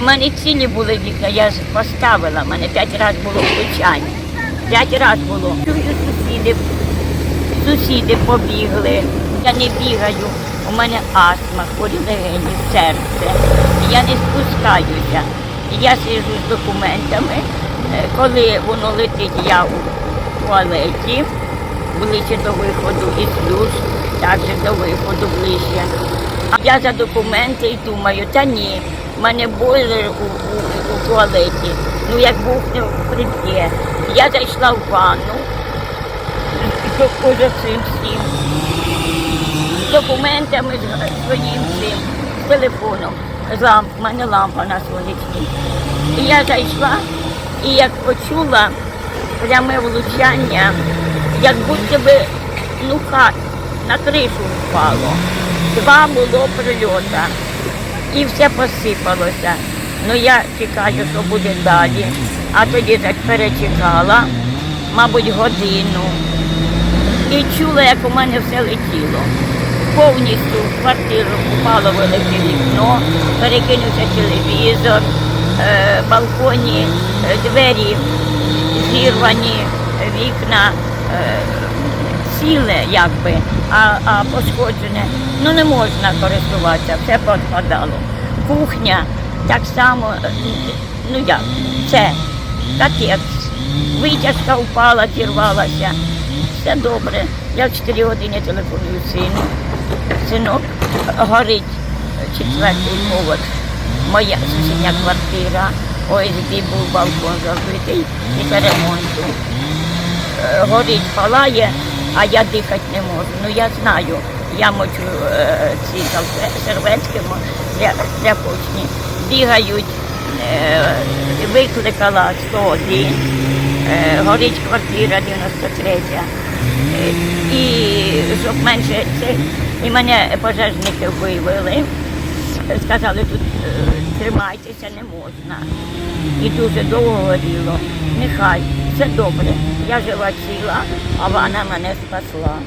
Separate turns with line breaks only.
У мене цілі були вікна, я ж поставила, у мене п'ять разів було влучання. П'ять разів було. Чую, сусіди, сусіди побігли. Я не бігаю, у мене астма, хворі легені, серце. Я не спускаюся. Я сиджу з документами. Е, Коли воно летить, я у туалеті, ближче до виходу і слюз, також до виходу ближче. Я за документи і думаю, та ні, мене бойлер у, туалеті. Ну як Бог не приб'є. Я зайшла в ванну, уже цим всім, з документами своїм цим, з телефоном, ламп, в мене лампа на сонячній. І я зайшла і як почула пряме влучання, як будто би ну, на кришу впало. Два було прильота. І все посипалося. Ну я чекаю, що буде далі. А тоді так перечекала, мабуть, годину. І чула, як у мене все летіло. Повністю в квартиру впало велике вікно, перекинувся телевізор, е, балконі, е, двері зірвані, вікна е, ціле, якби, а, а пошкоджене. Ну не можна користуватися, все підпадало. Кухня так само, ну як, це капець. Витяжка впала, зірвалася. Все добре. Я в 4 години телефоную сину. Синок горить четвертий поверх. Моя сусідня квартира. ОСБ був балкон закритий після ремонту. Е, Горить, палає, а я дихати не можу. Ну я знаю, я мочу е, ці серветки для, для кухні. Бігають, е, викликала 101, е, горить квартира 93. Е, І щоб менше це, і мене пожежники вивели. Сказали, тут е, тримайтеся не можна. І дуже довго горіло. Нехай, все добре. Я жива ціла, а вона мене спасла.